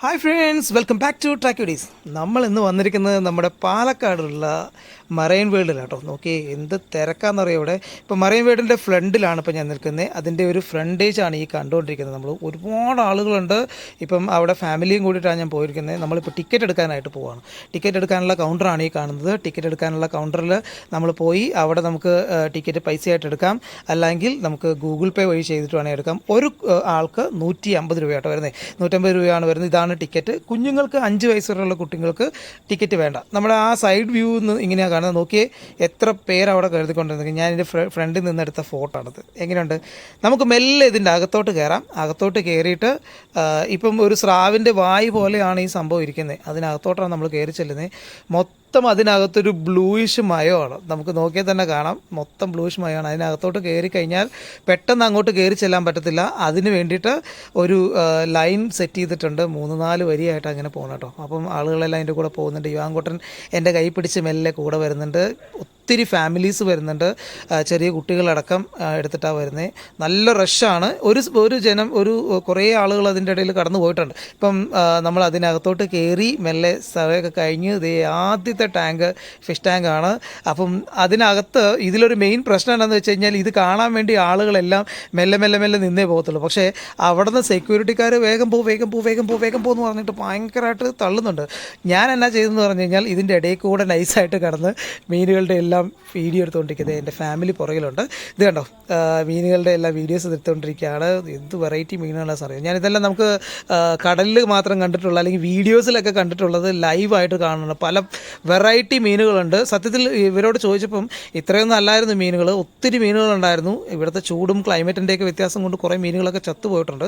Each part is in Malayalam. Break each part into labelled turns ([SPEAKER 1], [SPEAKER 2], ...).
[SPEAKER 1] Hi friends welcome back to ട്രാക്യൂഡീസ് നമ്മൾ ഇന്ന് വന്നിരിക്കുന്നത് നമ്മുടെ പാലക്കാടുള്ള മറൈൻ വേൾഡിലാട്ടോ. നോക്കി എന്ത് തിരക്കാന്ന് ഇവിടെ? ഇപ്പോൾ മറൈൻ വേൾഡിന്റെ ഫ്രണ്ടിലാണ് ഇപ്പോൾ ഞാൻ നിൽക്കുന്നത് അതിന്റെ ഒരു ഫ്രണ്ടേജ് ആണ് ഈ കണ്ടുകൊണ്ടിരിക്കുന്നത് നമ്മൾ ഒരുപാട് ആളുകളുണ്ട്. ഇപ്പം അവിടെ ഫാമിലിയും കൂടിയിട്ടാണ് ഞാൻ പോയിരിക്കുന്നത് നമ്മളിപ്പോൾ ടിക്കറ്റ് എടുക്കാനായിട്ട് പോവുകയാണ് ടിക്കറ്റ് എടുക്കാനുള്ള കൗണ്ടറാണ് ഈ കാണുന്നത്. ടിക്കറ്റ് എടുക്കാനുള്ള കൗണ്ടറിൽ നമ്മൾ പോയി അവിടെ നമുക്ക് ടിക്കറ്റ് പൈസയായിട്ട് എടുക്കാം. അല്ലെങ്കിൽ നമുക്ക് ഗൂഗിൾ പേ വഴി ചെയ്തിട്ട് വേണമെങ്കിൽ എടുക്കാം. ഒരു ആൾക്ക് നൂറ്റി അമ്പത് രൂപയാട്ടോ വരുന്നത് നൂറ്റമ്പത് രൂപയാണ് വരുന്നത്. ഇതാണ് ടിക്കറ്റ്. കുഞ്ഞുങ്ങൾക്ക് അഞ്ച് വയസ്സ് വരെയുള്ള കുട്ടികൾക്ക് ടിക്കറ്റ് വേണ്ട. നമ്മുടെ ആ സൈഡ് വ്യൂ ഇങ്ങനെയാണ് കാണുന്നത്. നോക്കിയേ എത്ര പേര് അവിടെ കരുതിക്കൊണ്ടിരുന്നത്. ഞാൻ എന്റെ ഫ്രണ്ടിൽ നിന്ന് എടുത്ത ഫോട്ടോ ആണത്. എങ്ങനെയുണ്ട്? നമുക്ക് മെല്ലെ ഇതിന്റെ അകത്തോട്ട് കയറാം. അകത്തോട്ട് കയറിയിട്ട് ഇപ്പം ഒരു സ്രാവിന്റെ വായു പോലെയാണ് ഈ സംഭവം ഇരിക്കുന്നത്. അതിനകത്തോട്ടാണ് നമ്മൾ കയറി ചെല്ലുന്നത്. മൊത്തം അതിനകത്തൊരു ബ്ലൂയിഷ് മയമാണ്. നമുക്ക് നോക്കിയാൽ തന്നെ കാണാം. മൊത്തം ബ്ലൂയിഷ് മയമാണ്. അതിനകത്തോട്ട് കയറി കഴിഞ്ഞാൽ പെട്ടെന്ന് അങ്ങോട്ട് കയറി ചെല്ലാൻ പറ്റത്തില്ല. അതിന് വേണ്ടിയിട്ട് ഒരു ലൈൻ സെറ്റ് ചെയ്തിട്ടുണ്ട്. മൂന്ന് നാല് വരിയായിട്ട് അങ്ങനെ പോകണം കേട്ടോ അപ്പം ആളുകളെല്ലാം അതിന്റെ കൂടെ പോകുന്നുണ്ട്. യുവാൻകുട്ടൻ എന്റെ കൈ പിടിച്ച് മെല്ലെ കൂടെ വരുന്നുണ്ട്. ഒത്തിരി ഫാമിലീസ് വരുന്നുണ്ട്. ചെറിയ കുട്ടികളടക്കം എടുത്തിട്ടാണ് വരുന്നത് നല്ല റഷാണ്. ഒരു ഒരു ജനം ഒരു കുറേ ആളുകൾ അതിന്റെ ഇടയിൽ കടന്നു പോയിട്ടുണ്ട്. ഇപ്പം നമ്മൾ അതിനകത്തോട്ട് കയറി മെല്ലെ സ്ഥലമൊക്കെ കഴിഞ്ഞ് ഇതേ ആദ്യത്തെ ടാങ്ക് ഫിഷ് ടാങ്ക് ആണ് അപ്പം അതിനകത്ത് ഇതിലൊരു മെയിൻ പ്രശ്നം എന്താണെന്ന് വെച്ച് കഴിഞ്ഞാൽ ഇത് കാണാൻ വേണ്ടി ആളുകളെല്ലാം മെല്ലെ മെല്ലെ മെല്ലെ നിന്നേ പോകത്തുള്ളൂ. പക്ഷേ അവിടെ നിന്ന് സെക്യൂരിറ്റിക്കാർ വേഗം പോ വേഗം പോ വേഗം പോ വേഗം പോ എന്ന് പറഞ്ഞിട്ട് ഭയങ്കരമായിട്ട് തള്ളുന്നുണ്ട്. ഞാൻ എന്നാ ചെയ്തെന്ന് പറഞ്ഞു കഴിഞ്ഞാൽ ഇതിന്റെ ഇടയിൽ കൂടെ നൈസായിട്ട് കടന്ന് മീനുകളുടെ എല്ലാം വീഡിയോ എടുത്തുകൊണ്ടിരിക്കുന്നത് എന്റെ ഫാമിലി പുറകിലുണ്ട്. ഇത് കണ്ടോ? മീനുകളുടെ എല്ലാ വീഡിയോസ് എടുത്തുകൊണ്ടിരിക്കുകയാണ്. എന്ത് വെറൈറ്റി മീനുകളാണെന്ന് അറിയാം. ഞാനിതെല്ലാം നമുക്ക് കടലിൽ മാത്രം കണ്ടിട്ടുള്ള അല്ലെങ്കിൽ വീഡിയോസിലൊക്കെ കണ്ടിട്ടുള്ളത് ലൈവായിട്ട് കാണുന്നുണ്ട് പല വെറൈറ്റി മീനുകളുണ്ട്. സത്യത്തിൽ ഇവരോട് ചോദിച്ചപ്പം ഇത്രയൊന്നും അല്ലായിരുന്നു മീനുകൾ. ഒത്തിരി മീനുകളുണ്ടായിരുന്നു. ഇവിടുത്തെ ചൂടും ക്ലൈമറ്റിന്റെയൊക്കെ വ്യത്യാസം കൊണ്ട് കുറേ മീനുകളൊക്കെ ചത്തുപോയിട്ടുണ്ട്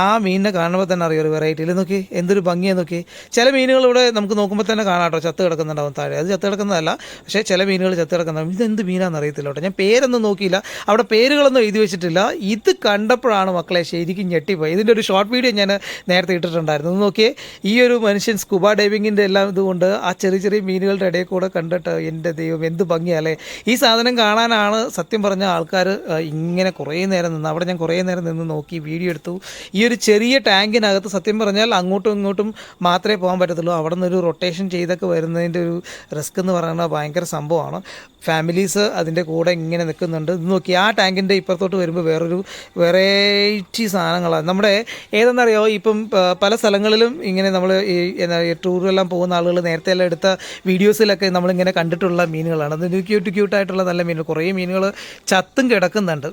[SPEAKER 1] ആ മീനിനെ കാണുമ്പോൾ തന്നെ അറിയാം ഒരു വെറൈറ്റിയിൽ നോക്കി എന്തൊരു ഭംഗിയാണ് നോക്കി. ചില മീനുകൾ ഇവിടെ നമുക്ക് നോക്കുമ്പോൾ തന്നെ കാണാം കേട്ടോ ചത്ത് കിടക്കുന്നുണ്ടാവും താഴെ. അത് ചത്ത് കിടക്കുന്നതല്ല പക്ഷേ ചില മീനുകൾ ചത്ത് കിടക്കുന്ന ഇതെന്ത് മീനാണെന്ന് അറിയത്തില്ല കേട്ടോ. ഞാൻ പേരൊന്നും നോക്കിയില്ല. അവിടെ പേരുകളൊന്നും എഴുതി വെച്ചിട്ടില്ല. ഇത് കണ്ടപ്പോഴാണ് മക്കളെ ശരിക്കും ഞെട്ടിപ്പോയി ഇതിന്റെ ഒരു ഷോർട്ട് വീഡിയോ ഞാൻ നേരത്തെ ഇട്ടിട്ടുണ്ടായിരുന്നു. നോക്കിയേ. ഈ ഒരു മനുഷ്യൻ സ്കൂബ ഡൈവിങ്ങിന്റെ എല്ലാം ഇതുകൊണ്ട് ആ ചെറിയ ചെറിയ മീനുകളുടെ ഇടയിൽ കൂടെ കണ്ടിട്ട് എന്റെ ദൈവം എന്ത് ഭംഗിയല്ലേ ഈ സാധനം കാണാനാണ് സത്യം പറഞ്ഞ ആൾക്കാർ ഇങ്ങനെ കുറേ നേരം നിന്ന് അവിടെ ഞാൻ കുറേ നേരം നിന്ന് നോക്കി വീഡിയോ എടുത്തു. ഈ ഒരു ചെറിയ ടാങ്കിനകത്ത് സത്യം പറഞ്ഞാൽ അങ്ങോട്ടും ഇങ്ങോട്ടും മാത്രമേ പോകാൻ പറ്റത്തുള്ളൂ. അവിടെ നിന്ന് ഒരു റൊട്ടേഷൻ ചെയ്തൊക്കെ വരുന്നതിന്റെ ഒരു റിസ്ക് എന്ന് പറയുന്നത് ഭയങ്കര സംഭവമാണ്. ഫാമിലീസ് അതിന്റെ കൂടെ ഇങ്ങനെ നിൽക്കുന്നുണ്ട്. ഇത് നോക്കി ആ ടാങ്കിന്റെ ഇപ്പുറത്തോട്ട് വരുമ്പോൾ വേറൊരു വെറൈറ്റി സാധനങ്ങളാണ്. നമ്മുടെ ഏതെന്നറിയോ ഇപ്പം പല സ്ഥലങ്ങളിലും ഇങ്ങനെ നമ്മൾ ഈ എന്താ ടൂറെല്ലാം പോകുന്ന ആളുകൾ നേരത്തെ എല്ലാം എടുത്ത വീഡിയോസിലൊക്കെ നമ്മളിങ്ങനെ കണ്ടിട്ടുള്ള മീനുകളാണ്. അത് ക്യൂട്ട് ക്യൂട്ടായിട്ടുള്ള നല്ല മീനുകൾ. കുറേ മീനുകൾ ചത്തും കിടക്കുന്നുണ്ട്.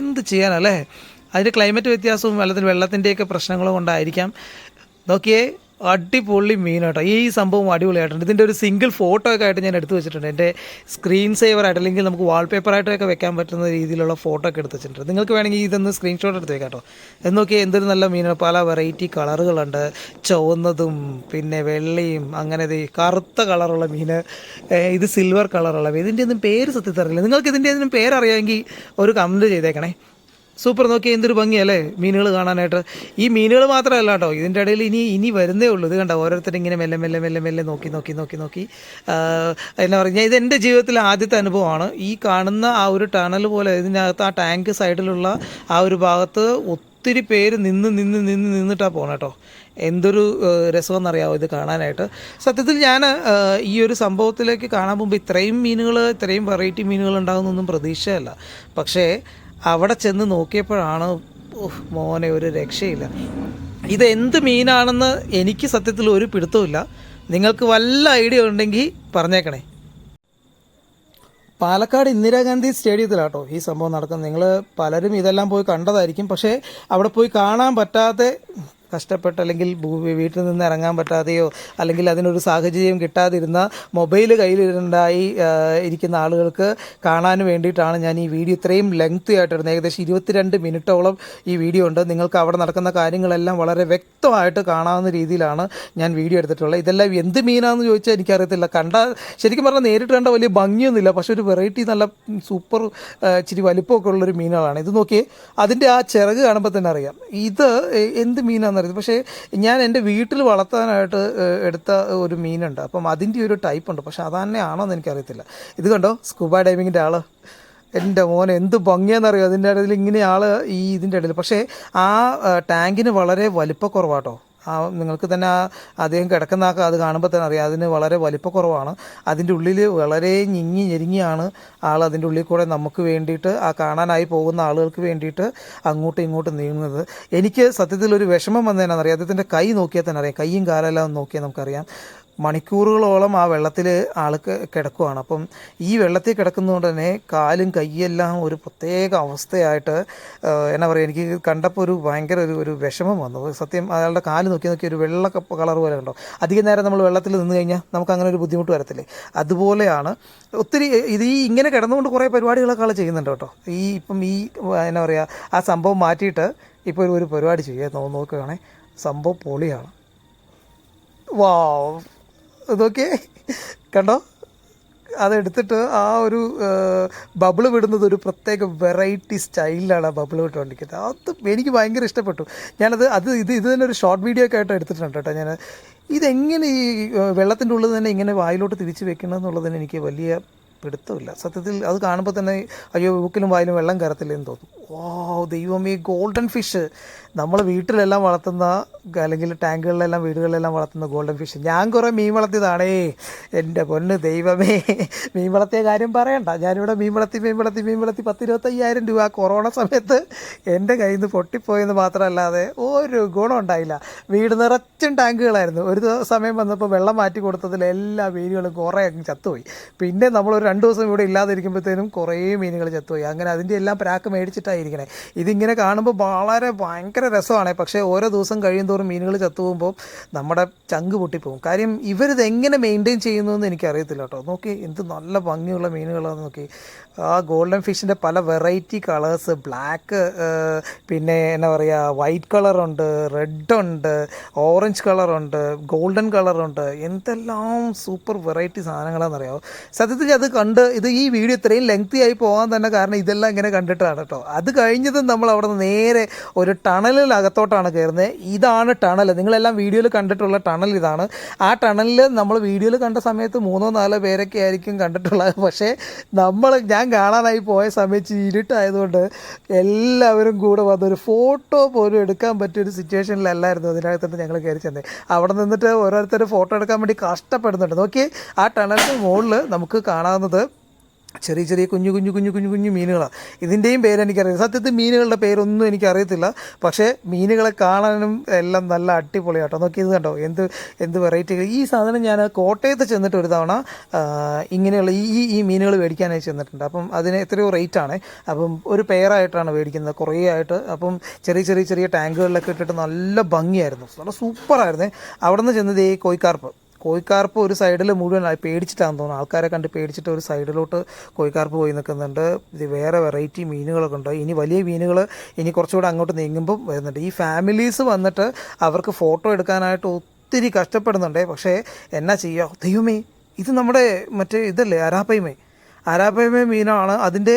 [SPEAKER 1] എന്ത് ചെയ്യാനല്ലേ? അതിന്റെ ക്ലൈമറ്റ് വ്യത്യാസവും വെള്ളത്തിൽ വെള്ളത്തിന്റെയൊക്കെ പ്രശ്നങ്ങളും കൊണ്ടായിരിക്കാം. നോക്കിയേ അടിപൊളി മീൻ ഈ സംഭവം അടിപൊളിയായിട്ടുണ്ട്. ഇതിന്റെ ഒരു സിംഗിൾ ഫോട്ടോ ഒക്കെ ആയിട്ട് ഞാൻ എടുത്തു വെച്ചിട്ടുണ്ട്. എന്റെ സ്ക്രീൻ സേവർ ആയിട്ട് അല്ലെങ്കിൽ നമുക്ക് വാൾപേപ്പറായിട്ടൊക്കെ വെക്കാൻ പറ്റുന്ന രീതിയിലുള്ള ഫോട്ടോ ഒക്കെ എടുത്ത് വെച്ചിട്ടുണ്ട്. നിങ്ങൾക്ക് വേണമെങ്കിൽ ഇതൊന്ന് സ്ക്രീൻഷോട്ട് എടുത്ത് വെക്കാം കേട്ടോ. എന്ന് നോക്കിയാൽ എന്തൊരു നല്ല മീനാണ് പല വെറൈറ്റി കളറുകളുണ്ട് ചുവന്നതും പിന്നെ വെള്ളയും അങ്ങനെ കറുത്ത കളറുള്ള മീൻ. ഇത് സിൽവർ കളറുള്ള ഇതിന്റെ ഒന്നും പേര് സത്യത്തിൽ അറിയില്ല. നിങ്ങൾക്ക് ഇതിന്റെ ഒന്നും പേരറിയാമെങ്കിൽ ഒരു കമന്റ് ചെയ്തേക്കണേ. സൂപ്പർ നോക്കി എന്തൊരു ഭംഗിയല്ലേ മീനുകൾ കാണാനായിട്ട്. ഈ മീനുകൾ മാത്രമല്ല കേട്ടോ ഇതിന്റെ ഇടയിൽ ഇനി ഇനി വരുന്നേ ഉള്ളൂ. ഇത് കണ്ടോ ഓരോരുത്തരും ഇങ്ങനെ മെല്ലെ മെല്ലെ മെല്ലെ മെല്ലെ നോക്കി നോക്കി നോക്കി നോക്കി. എന്നാ പറഞ്ഞാൽ ഇത് എന്റെ ജീവിതത്തിലെ ആദ്യത്തെ അനുഭവമാണ്. ഈ കാണുന്ന ആ ഒരു ടണൽ പോലെ ഇതിനകത്ത് ആ ടാങ്ക് സൈഡിലുള്ള ആ ഒരു ഭാഗത്ത് ഒത്തിരി പേര് നിന്ന് നിന്ന് നിന്ന് നിന്നിട്ടാണ് പോകണം കേട്ടോ എന്തൊരു രസമെന്നറിയാമോ ഇത് കാണാനായിട്ട്. സത്യത്തിൽ ഞാൻ ഈ ഒരു സംഭവത്തിലേക്ക് കാണാൻ പോകുമ്പോൾ ഇത്രയും മീനുകൾ ഇത്രയും വെറൈറ്റി മീനുകൾ ഉണ്ടാകുന്നൊന്നും പ്രതീക്ഷയല്ല. പക്ഷേ അവിടെ ചെന്ന് നോക്കിയപ്പോഴാണ് മോനെ ഒരു രക്ഷയില്ല. ഇത് എന്ത് മീനാണെന്ന് എനിക്ക് സത്യത്തിൽ ഒരു പിടുത്തമില്ല നിങ്ങൾക്ക് വല്ല ഐഡിയ ഉണ്ടെങ്കിൽ പറഞ്ഞേക്കണേ. പാലക്കാട് ഇന്ദിരാഗാന്ധി സ്റ്റേഡിയത്തിലാട്ടോ ഈ സംഭവം നടക്കുന്നത്. നിങ്ങൾ പലരും ഇതെല്ലാം പോയി കണ്ടതായിരിക്കും. പക്ഷേ അവിടെ പോയി കാണാൻ പറ്റാതെ കഷ്ടപ്പെട്ട് അല്ലെങ്കിൽ വീട്ടിൽ നിന്ന് ഇറങ്ങാൻ പറ്റാതെയോ അല്ലെങ്കിൽ അതിനൊരു സാഹചര്യം കിട്ടാതിരുന്ന മൊബൈൽ കയ്യിലിരുണ്ടായി ഇരിക്കുന്ന ആളുകൾക്ക് കാണാൻ വേണ്ടിയിട്ടാണ് ഞാൻ ഈ വീഡിയോ ഇത്രയും ലെങ്ത്തി ആയിട്ടിരുന്നത്. ഏകദേശം ഇരുപത്തിരണ്ട് മിനിറ്റോളം ഈ വീഡിയോ ഉണ്ട്. നിങ്ങൾക്ക് അവിടെ നടക്കുന്ന കാര്യങ്ങളെല്ലാം വളരെ വ്യക്തമായിട്ട് കാണാവുന്ന രീതിയിലാണ് ഞാൻ വീഡിയോ എടുത്തിട്ടുള്ളത്. ഇതെല്ലാം എന്ത് മീനാണെന്ന് ചോദിച്ചാൽ എനിക്കറിയത്തില്ല. കണ്ട ശരിക്കും പറഞ്ഞാൽ നേരിട്ട് കണ്ട വലിയ ഭംഗിയൊന്നുമില്ല. പക്ഷേ ഒരു വെറൈറ്റി നല്ല സൂപ്പർ ഇച്ചിരി വലിപ്പമൊക്കെ ഉള്ളൊരു മീനുകളാണ്. ഇത് നോക്കിയേ അതിന്റെ ആ ചിറക് കാണുമ്പോൾ തന്നെ അറിയാം. ഇത് എന്ത് മീനാണെന്ന് അറിയാം പക്ഷേ ഞാൻ എന്റെ വീട്ടിൽ വളർത്താനായിട്ട് എടുത്ത ഒരു മീനുണ്ട്. അപ്പം അതിന്റെ ഒരു ടൈപ്പ് ഉണ്ട്. പക്ഷേ അത് തന്നെയാണോ എന്ന് എനിക്കറിയത്തില്ല. ഇത് കണ്ടോ? സ്കൂബ ഡൈവിങ്ങിന്റെ ആൾ. എന്റെ മോൻ എന്ത് ഭംഗിയാണെന്നറിയോ അതിന്റെ ഇടയിൽ ഇങ്ങനെ ആൾ ഈ ഇതിന്റെ ഇടയിൽ. പക്ഷേ ആ, ടാങ്കിന് വളരെ വലിപ്പക്കുറവാട്ടോ. ആ നിങ്ങൾക്ക് തന്നെ ആ അദ്ദേഹം കിടക്കുന്ന ആ അത് കാണുമ്പോൾ തന്നെ അറിയാം. അതിന് വളരെ വലിപ്പക്കുറവാണ് അതിന്റെ ഉള്ളിൽ വളരെ ഞെങ്ങി ഞെരുങ്ങിയാണ് ആൾ അതിന്റെ ഉള്ളിൽ കൂടെ നമുക്ക് വേണ്ടിയിട്ട് ആ കാണാനായി പോകുന്ന ആളുകൾക്ക് വേണ്ടിയിട്ട് അങ്ങോട്ടും ഇങ്ങോട്ടും നീങ്ങുന്നത്. എനിക്ക് സത്യത്തിൽ ഒരു വിഷമം വന്നതിനാണെന്നറിയാം അദ്ദേഹത്തിന്റെ കൈ നോക്കിയാൽ തന്നെ അറിയാം. കൈയും കാലെല്ലാം നോക്കിയാൽ നമുക്കറിയാം. മണിക്കൂറുകളോളം ആ വെള്ളത്തിൽ ആൾക്ക് കിടക്കുവാണ്. അപ്പം ഈ വെള്ളത്തിൽ കിടക്കുന്നതുകൊണ്ട് തന്നെ കാലും കൈയെല്ലാം ഒരു പ്രത്യേക അവസ്ഥയായിട്ട് എന്നാ പറയുക എനിക്ക് കണ്ടപ്പോൾ ഒരു ഭയങ്കര ഒരു ഒരു വിഷമം വന്നു. സത്യം അയാളുടെ കാൽ നോക്കി നോക്കി ഒരു വെള്ള കളർ പോലെ ഉണ്ടോ അധികം നേരം നമ്മൾ വെള്ളത്തിൽ നിന്ന് കഴിഞ്ഞാൽ നമുക്ക് അങ്ങനെ ഒരു ബുദ്ധിമുട്ട് വരത്തില്ലേ? അതുപോലെയാണ് ഒത്തിരി ഇത് ഈ ഇങ്ങനെ കിടന്നുകൊണ്ട് കുറേ പരിപാടികളൊക്കെ ആൾ ചെയ്യുന്നുണ്ട് കേട്ടോ. ഈ ഇപ്പം ഈ എന്നാ പറയുക ആ സംഭവം മാറ്റിയിട്ട് ഇപ്പോൾ ഒരു- പരിപാടി ചെയ്യുക നോക്കുകയാണെങ്കിൽ സംഭവം പൊളിയാണ്. വാ. ഇതൊക്കെ കണ്ടോ? അതെടുത്തിട്ട് ആ ഒരു ബബിൾ വിടുന്നത് ഒരു പ്രത്യേക വെറൈറ്റി സ്റ്റൈലിലാണ് ആ ബബിൾ വിട്ടുകൊണ്ടിരിക്കുന്നത്. അത് എനിക്ക് ഭയങ്കര ഇഷ്ടപ്പെട്ടു. ഞാനത് അത് ഇത് ഇത് തന്നെ ഒരു ഷോർട്ട് വീഡിയോ ഒക്കെ ആയിട്ട് എടുത്തിട്ടുണ്ട് കേട്ടോ ഞാൻ ഇതെങ്ങനെ ഈ വെള്ളത്തിന്റെ ഉള്ളിൽ തന്നെ ഇങ്ങനെ വായിലോട്ട് തിരിച്ച് വെക്കണം എനിക്ക് വലിയ പിടുത്തമില്ല. സത്യത്തിൽ അത് കാണുമ്പോൾ തന്നെ അയ്യോ ബുക്കിലും വായിലും വെള്ളം കയറത്തില്ലെന്ന് തോന്നും. ഓ ദൈവമേ ഗോൾഡൻ ഫിഷ് നമ്മൾ വീട്ടിലെല്ലാം വളർത്തുന്ന അല്ലെങ്കിൽ ടാങ്കുകളിലെല്ലാം വീടുകളിലെല്ലാം വളർത്തുന്ന ഗോൾഡൻ ഫിഷ് ഞാൻ കുറേ മീൻ വളർത്തിയതാണേ. എന്റെ പൊന്ന് ദൈവമേ. മീൻ വളർത്തിയ കാര്യം പറയണ്ട. ഞാനിവിടെ മീൻ വളർത്തി മീൻ വളർത്തി മീൻ വളർത്തി പത്ത് ഇരുപത്തയ്യായിരം രൂപ കൊറോണ സമയത്ത് എന്റെ കയ്യിൽ നിന്ന് പൊട്ടിപ്പോയെന്ന് മാത്രമല്ലാതെ ഒരു ഗുണം ഉണ്ടായില്ല. വീട് നിറച്ചും ടാങ്കുകളായിരുന്നു. ഒരു സമയം വന്നപ്പോൾ വെള്ളം മാറ്റി കൊടുത്തതിൽ എല്ലാ മീനുകളും കുറേ അങ്ങ് ചത്തുപോയി. പിന്നെ നമ്മളൊരു രണ്ട് ദിവസം ഇവിടെ ഇല്ലാതിരിക്കുമ്പോഴത്തേനും കുറേ മീനുകൾ ചത്തുപോയി. അങ്ങനെ അതിന്റെ എല്ലാം പ്രാക്ക് മേടിച്ചിട്ടായിരിക്കണേ ഇതിങ്ങനെ കാണുമ്പോൾ വളരെ ഭയങ്കര രസമാണ്. പക്ഷേ ഓരോ ദിവസം കഴിയുന്തോറും മീനുകൾ ചത്തുപോകുമ്പോൾ നമ്മുടെ ചങ്ക് പൊട്ടിപ്പോകും. കാര്യം ഇവരിത് എങ്ങനെ മെയിന്റെയിൻ ചെയ്യുന്നു എന്ന് എനിക്കറിയത്തില്ല കേട്ടോ. നോക്കി എന്ത് നല്ല ഭംഗിയുള്ള മീനുകളാണെന്ന് നോക്കി. ആ ഗോൾഡൻ ഫിഷിന്റെ പല വെറൈറ്റി കളേഴ്സ്. ബ്ലാക്ക് പിന്നെ എന്നാ പറയുക വൈറ്റ് കളറുണ്ട് റെഡ് ഉണ്ട് ഓറഞ്ച് കളറുണ്ട് ഗോൾഡൻ കളറുണ്ട്. എന്തെല്ലാം സൂപ്പർ വെറൈറ്റി സാധനങ്ങളാണെന്നറിയാമോ സത്യത്തിൽ അത് കണ്ട് ഇത് ഈ വീഡിയോ ഇത്രയും ലെങ്തി ആയി പോകാൻ തന്നെ കാരണം ഇതെല്ലാം ഇങ്ങനെ കണ്ടിട്ടാണ് കേട്ടോ. അത് കഴിഞ്ഞതും നമ്മൾ അവിടെ നിന്ന് നേരെ ഒരു ടണലിനകത്തോട്ടാണ് കയറുന്നത്. ഇതാണ് ടണൽ. നിങ്ങളെല്ലാം വീഡിയോയിൽ കണ്ടിട്ടുള്ള ടണൽ ഇതാണ്. ആ ടണലിൽ നമ്മൾ വീഡിയോയിൽ കണ്ട സമയത്ത് മൂന്നോ നാലോ പേരൊക്കെ ആയിരിക്കും കണ്ടിട്ടുള്ളത്. പക്ഷേ നമ്മൾ ഞാൻ കാണാനായി പോയ സമയത്ത് ഇരുട്ടായതുകൊണ്ട് എല്ലാവരും കൂടെ വന്ന് ഒരു ഫോട്ടോ പോലും എടുക്കാൻ പറ്റിയ ഒരു സിറ്റുവേഷനിലല്ലായിരുന്നു അതിനകത്തോട്ട് ഞങ്ങൾ കയറി ചെന്നത് അവിടെ നിന്നിട്ട് ഓരോരുത്തർ ഫോട്ടോ എടുക്കാൻ വേണ്ടി കഷ്ടപ്പെടുന്നുണ്ട്. നോക്കി ആ ടണലിന്റെ മുകളിൽ നമുക്ക് കാണാവുന്നത് ചെറിയ ചെറിയ കുഞ്ഞു കുഞ്ഞു കുഞ്ഞു കുഞ്ഞു കുഞ്ഞു മീനുകളാണ് ഇതിന്റെയും പേര് എനിക്കറിയാം സത്യത്തിൽ മീനുകളുടെ പേരൊന്നും എനിക്കറിയത്തില്ല. പക്ഷേ മീനുകളെ കാണാനും എല്ലാം നല്ല അടിപൊളിയാട്ടോ. നോക്കി ഇത് കണ്ടോ? എന്ത് എന്ത് വെറൈറ്റി ഈ സാധനം ഞാൻ കോട്ടയത്ത് ചെന്നിട്ട് ഒരു തവണ ഇങ്ങനെയുള്ള ഈ ഈ- മീനുകൾ മേടിക്കാനായി ചെന്നിട്ടുണ്ട്. അപ്പം അതിന് എത്രയോ റേറ്റാണ് അപ്പം ഒരു പെയറായിട്ടാണ് മേടിക്കുന്നത്. കുറേ ആയിട്ട്. അപ്പം ചെറിയ ചെറിയ ചെറിയ ടാങ്കുകളിലൊക്കെ ഇട്ടിട്ട് നല്ല ഭംഗിയായിരുന്നു. നല്ല സൂപ്പറായിരുന്നു അവിടെ നിന്ന് ചെന്നത് ഈ കോയിക്കാർപ്പ് കോഴിക്കാർപ്പ് ഒരു സൈഡിൽ മുഴുവൻ പേടിച്ചിട്ടാന്ന് തോന്നുന്നു. ആൾക്കാരെ കണ്ട് പേടിച്ചിട്ട് ഒരു സൈഡിലോട്ട് കോഴിക്കാർപ്പ് പോയി നിൽക്കുന്നുണ്ട്. ഇത് വേറെ വെറൈറ്റി മീനുകളൊക്കെ ഉണ്ട്. ഇനി വലിയ മീനുകൾ ഇനി കുറച്ചുകൂടെ അങ്ങോട്ട് നീങ്ങുമ്പം വരുന്നുണ്ട്. ഈ ഫാമിലീസ് വന്നിട്ട് അവർക്ക് ഫോട്ടോ എടുക്കാനായിട്ട് ഒത്തിരി കഷ്ടപ്പെടുന്നുണ്ട്. പക്ഷേ എന്നാ ചെയ്യുക? ദൈവമേ ഇത് നമ്മുടെ മറ്റേ ഇതല്ലേ അരാപ്പയ്മേ അരാപ്പയ്മ മീനാണ് അതിന്റെ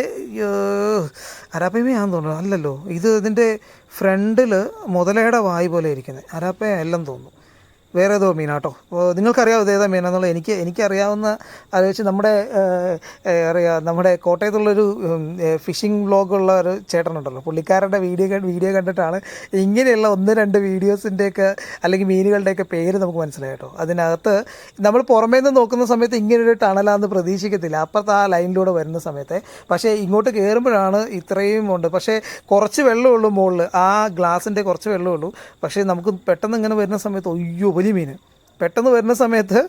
[SPEAKER 1] അരാപ്പയ്മയാണെന്ന് തോന്നുന്നു. അല്ലല്ലോ ഇത് ഇതിന്റെ ഫ്രണ്ടിൽ മുതലയുടെ വായി പോലെ ഇരിക്കുന്നത്. അരാപ്പയ അല്ലെന്ന് തോന്നുന്നു. വേറെ ഏതോ മീനാട്ടോ. അപ്പോൾ നിങ്ങൾക്കറിയാവോ ഇത് ഏതാ മീനാന്നുള്ളത് എനിക്ക് എനിക്കറിയാവുന്ന ആലോചിച്ച് നമ്മുടെ അറിയാം നമ്മുടെ കോട്ടയത്തുള്ളൊരു ഫിഷിംഗ് വ്ളോഗുള്ള ഒരു ചേട്ടനുണ്ടല്ലോ. പുള്ളിക്കാരുടെ വീഡിയോ വീഡിയോ കണ്ടിട്ടാണ് ഇങ്ങനെയുള്ള ഒന്ന് രണ്ട് വീഡിയോസിന്റെയൊക്കെ അല്ലെങ്കിൽ മീനുകളുടെയൊക്കെ പേര് നമുക്ക് മനസ്സിലായി കേട്ടോ. അതിനകത്ത് നമ്മൾ പുറമേ നിന്ന് നോക്കുന്ന സമയത്ത് ഇങ്ങനൊരു ടണലാന്ന് പ്രതീക്ഷിക്കത്തില്ല. അപ്പുറത്ത് ആ ലൈനിലൂടെ വരുന്ന സമയത്ത്. പക്ഷേ ഇങ്ങോട്ട് കയറുമ്പോഴാണ് ഇത്രയും ഉണ്ട്. പക്ഷേ കുറച്ച് വെള്ളമുള്ളൂ മുകളിൽ ആ ഗ്ലാസിന്റെ കുറച്ച് വെള്ളമുള്ളൂ പക്ഷേ നമുക്ക് പെട്ടെന്ന് ഇങ്ങനെ വരുന്ന സമയത്ത് ഒയ്യോ വലിയ മീൻ പെട്ടെന്ന് വരുന്ന സമയത്ത്